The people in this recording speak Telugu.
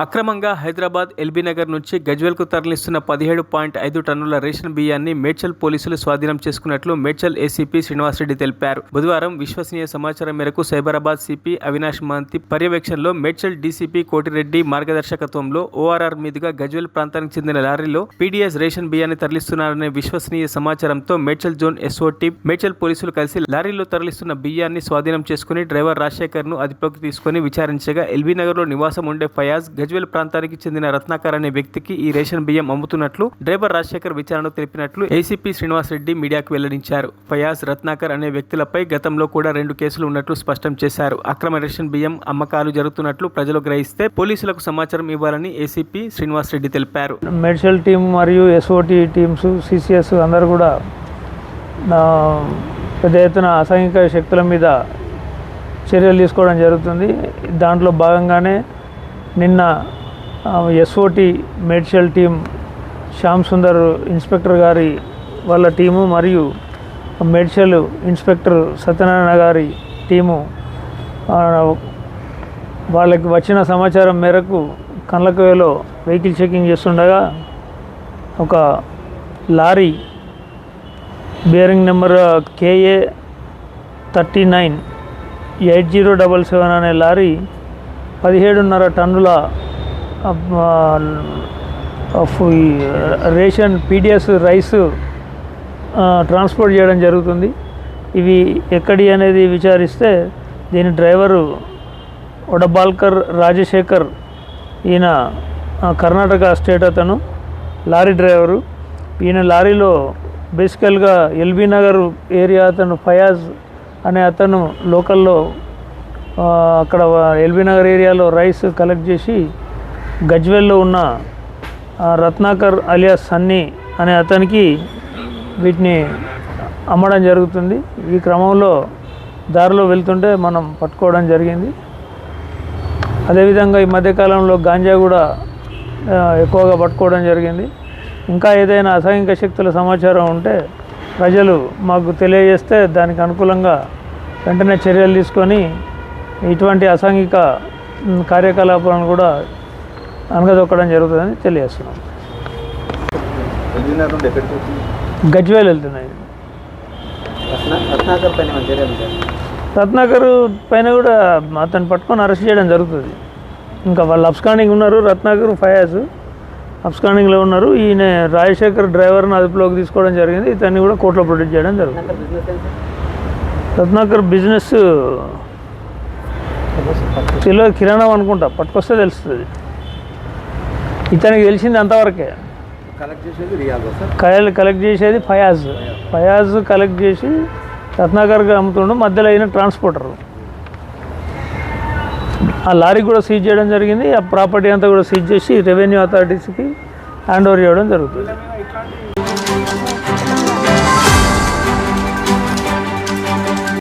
అక్రమంగా హైదరాబాద్ ఎల్బీనగర్ నుంచి గజ్వెల్కు తరలిస్తున్న పదిహేడు పాయింట్ ఐదు టన్నుల రేషన్ బియ్యాన్ని మేడ్చల్ పోలీసులు స్వాధీనం చేసుకున్నట్లు మేడ్చల్ ఏసీపీ శ్రీనివాసరెడ్డి తెలిపారు. బుధవారం విశ్వసనీయ సమాచారం మేరకు సైబరాబాద్ సిపి అవినాష్ మహంతి పర్యవేక్షణలో మేడ్చల్ డీసీపీ కోటిరెడ్డి మార్గదర్శకత్వంలో ఓఆర్ఆర్ మీదుగా గజ్వెల్ ప్రాంతానికి చెందిన లారీలో పీడీఎస్ రేషన్ బియ్యాన్ని తరలిస్తున్నారనే విశ్వసనీయ సమాచారంతో మేడ్చల్ జోన్ ఎస్ఓటీ మేడ్చల్ పోలీసులు కలిసి లారీలో తరలిస్తున్న బియ్యాన్ని స్వాధీనం చేసుకుని డ్రైవర్ రాజశేఖర్ను అదుపులోకి తీసుకుని విచారించగా ఎల్బీనగర్లో నివాసం ఉండే ఫయాజ్ గజ్వేల్ ప్రాంతానికి చెందిన రత్నాకర్ అనే వ్యక్తికి ఈ రేషన్ బియ్యం అమ్ముతున్నట్లు డ్రైవర్ రాజశేఖర్ విచారణలో తెలిపినట్లు ఏసీపీ శ్రీనివాస్ రెడ్డి మీడియాకు వెల్లడించారు. ఫయాజ్ రత్నాకర్ అనే వ్యక్తులపై గతంలో కూడా రెండు కేసులు ఉన్నట్లు స్పష్టం చేశారు. అక్రమ రేషన్ బియ్యం అమ్మకాలు జరుగుతున్నట్లు ప్రజలు గ్రహిస్తే పోలీసులకు సమాచారం ఇవ్వాలని ఏసీపీ శ్రీనివాస్ రెడ్డి తెలిపారు. మెడిషల్ టీం మరియు ఎస్ఓటి టీమ్స్ సిసిఎస్ అందరూ కూడా పెద్ద ఎత్తున అసాంఘిక శక్తుల మీద చర్యలు తీసుకోవడం జరుగుతుంది. దాంట్లో భాగంగానే నిన్న SOT Medchal team Shyam Sundar inspector గారి వాళ్ళ టీము మరియు మెడిషల్ ఇన్స్పెక్టర్ సత్యనారాయణ గారి టీము వాళ్ళకి వచ్చిన సమాచారం మేరకు కన్లకవేలో వెహికల్ చెకింగ్ చేస్తుండగా ఒక lorry bearing number KA thirty nine eight zero double seven అనే లారీ పదిహేడున్నర టన్నుల ఈ రేషన్ పీడిఎస్ రైస్ ట్రాన్స్పోర్ట్ చేయడం జరుగుతుంది. ఇవి ఎక్కడి అనేది విచారిస్తే దీని డ్రైవరు ఒడబాల్కర్ రాజశేఖర్ ఈయన కర్ణాటక స్టేట్ అతను లారీ డ్రైవరు. ఈయన లారీలో బేసికల్గా ఎల్బీ నగర్ ఏరియా అతను ఫయాజ్ అనే అతను లోకల్లో అక్కడ ఎల్బీ నగర్ ఏరియాలో రైస్ కలెక్ట్ చేసి గజ్వెల్లో ఉన్న రత్నాకర్ అలియాస్ సన్నీ అనే అతనికి వీటిని అమ్మడం జరుగుతుంది. ఈ క్రమంలో దారిలో వెళ్తుంటే మనం పట్టుకోవడం జరిగింది. అదేవిధంగా ఈ మధ్యకాలంలో గాంజా కూడా ఎక్కువగా పట్టుకోవడం జరిగింది. ఇంకా ఏదైనా అసాంఘిక శక్తుల సమాచారం ఉంటే ప్రజలు మాకు తెలియజేస్తే దానికి అనుకూలంగా వెంటనే చర్యలు తీసుకొని ఇటువంటి అసాంఘిక కార్యకలాపాలను కూడా అనగదొక్కడం జరుగుతుందని తెలియజేస్తున్నాం. గజ్వేల్ వెళ్తున్నాయి. రత్నాకర్ పైన కూడా అతను పట్టుకొని అరెస్ట్ చేయడం జరుగుతుంది. ఇంకా వాళ్ళు అబ్స్కాండింగ్ ఉన్నారు రత్నాకర్ ఫయాజ్ అబ్స్కాండింగ్లో ఉన్నారు. ఈయన రాజశేఖర్ డ్రైవర్ని అదుపులోకి తీసుకోవడం జరిగింది. ఇతన్ని కూడా కోర్టులో ప్రొడ్యూస్ చేయడం జరుగుతుంది. రత్నాకర్ బిజినెస్ తెలియదు కిరాణం అనుకుంటా పట్టుకొస్తే తెలుస్తుంది. ఇతనికి తెలిసింది అంతవరకే. కలెక్ట్ కలెక్ట్ చేసేది ఫయాజ్. ఫయాజ్. కలెక్ట్ చేసి రత్నాకర్కి అమ్ముతుండు మధ్యలో అయిన ట్రాన్స్పోర్టర్ ఆ లారీ కూడా సీజ్ చేయడం జరిగింది ఆ ప్రాపర్టీ అంతా కూడా సీజ్ చేసి రెవెన్యూ అథారిటీస్కి హ్యాండ్ ఓవర్ చేయడం జరుగుతుంది.